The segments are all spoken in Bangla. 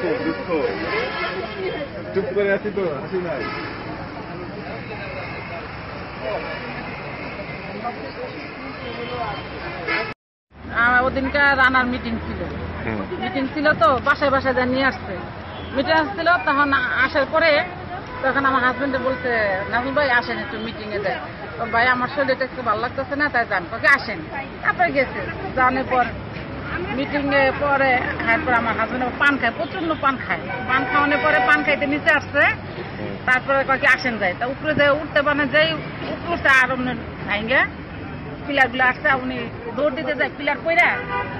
দুঃখ দুঃখ চুপ করে আছি তো হাসি নাই। আর ওদিনকার রানার মিটিং ছিল। মিটিং ছিল তো বাসায় বাসায় যা নিয়ে আসছে। মিটিং আসছিল তখন আসার পরে তখন আমার হাজবেন্ডে বলছে নাজুল ভাই আসেন একটু মিটিং এ দেয় ভাই আমার শরীরটা একটু ভালো লাগতেছে না তাই যান তোকে আসেন। তারপরে গেছে। জানার পর মিটিং এ পরে তারপর আমার হাজবেন্ড পান খায় প্রচণ্ড পান খায়। পান খাওয়ানোর পরে পান খাইতে নিচে আসছে তারপরে কয়েক আসেন যায়। তা উপরে যায় উঠতে পারে যেই উপরে আর অমনি ভাঙ্গে পিলারগুলো আসছে উনি দৌড় দিতে যায় পিলার কইরা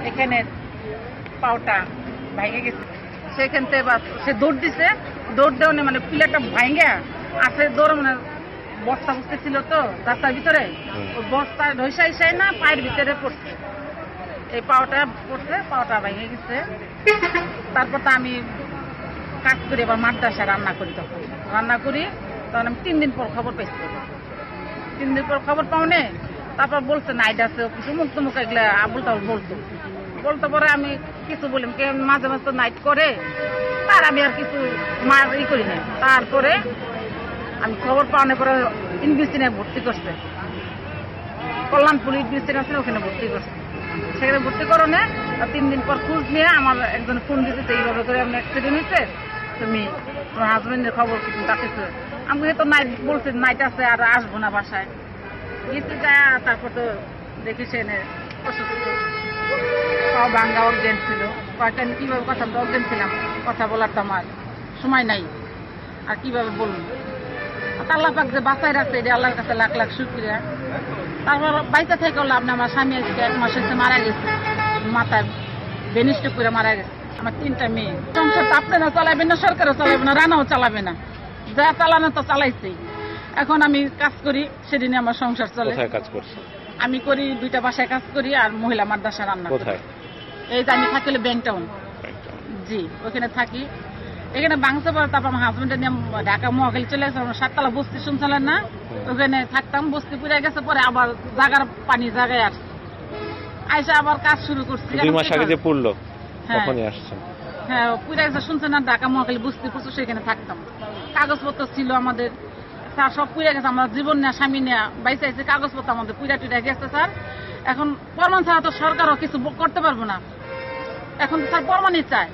এখানে পাওটা ভাঙে গেছে। সেখান থেকে বা সে দৌড় দিছে দৌড় দেওয়া মানে পিলারটা ভাঙে আসে দৌড় মানে বস্তা বুঝতে ছিল তো রাস্তার ভিতরে। বস্তা ঢৈসা ইসাই না পায়ের ভিতরে পড়ছে। এই পাওটা পড়ছে পাওটা ভেঙে গেছে। তারপর তো আমি কাজ করি এবার মাদ্রাসা রান্না করি তখন। রান্না করি, তখন আমি তিন দিন পর খবর পেয়েছি। তিন দিন পর খবর পাওনে তারপর বলছে, নাইট আছে কিছু মুক্ত মুখ এগুলা আবুল তাবুল বলতো। বলতে পরে আমি কিছু বলি, কে মাঝে মাঝে তো নাইট করে, তার আমি আর কিছু মার ই করি না। তারপরে আমি খবর পাওয়ানোর পরে ইনভিস্টিনে ভর্তি করছে। কল্যাণপুর ইনভিস্টিন আছে, ওখানে ভর্তি করছে। সেখানে ভর্তি করো না তিন দিন পর খোঁজ নিয়ে আমার একজন ফোন দিতেছে এইভাবে করে আমার অ্যাক্সিডেন্ট হয়েছে, তুমি তোমার হাজবেন্ডের খবর কিছু ডাকতেছে আমি তো নাইট বলছে নাইট আছে আর আসব না বাসায়। গেছি যা, তারপর তো দেখি সে অসুস্থ। সব ছিল। কয়েকটা আমি কীভাবে কথা বলতে অজ্ঞান ছিলাম। কথা বলার তো আমার সময় নাই। আর কীভাবে বলুন আল্লাহ পাক যে বাঁচাই রাখছে, এটা আল্লাহর কাছে লাখ লাখ শুক্রিয়া। তারপর থেকে লাভ না আমার স্বামী আজকে এক মাস হচ্ছে মারা গেছে। মাথায় বেনিষ্ট করে মারা গেছে। আমার তিনটা মেয়ে। সংসার তো আপনারা চালাবেন না সরকারও চালাবে না রানাও চালাবে না। যা চালানো তো চালাইছেই। এখন আমি কাজ করি সেদিনে আমার সংসার চলে। কাজ করছে আমি করি দুইটা বাসায় কাজ করি আর মহিলা মাদ্রাসা রান্না করি। এই যে আমি থাকি ব্যাংক টাউন। জি ওখানে থাকি। এখানে বাংসে পরে তারপর আমার হাজবেন্ডের নিয়ে ঢাকা মহাখালী চলে গেছে আমরা সাততলা বস্তি শুনছিলেন না? ওখানে থাকতাম বস্তি পুড়ে গেছে পরে আবার জাগার পানি জায়গায় আসছে। আইসা আবার কাজ শুরু করছি। দুই মাস আগে যে পড়ল হ্যাঁ। তখনই আসছেন হ্যাঁ পুড়ে গেছে শুনছেন না? ঢাকা মহাখালী বস্তি সেখানে থাকতাম। কাগজপত্র ছিল আমাদের। স্যার সব পুড়ে গেছে আমরা জীবন নেয়া স্বামী নেয়া বাইসে আইসে কাগজপত্র আমাদের পুড়া টুড়া গেছে স্যার। এখন প্রমাণ ছাড়া তো সরকারও কিছু করতে পারব না। এখন স্যার প্রমাণই চায়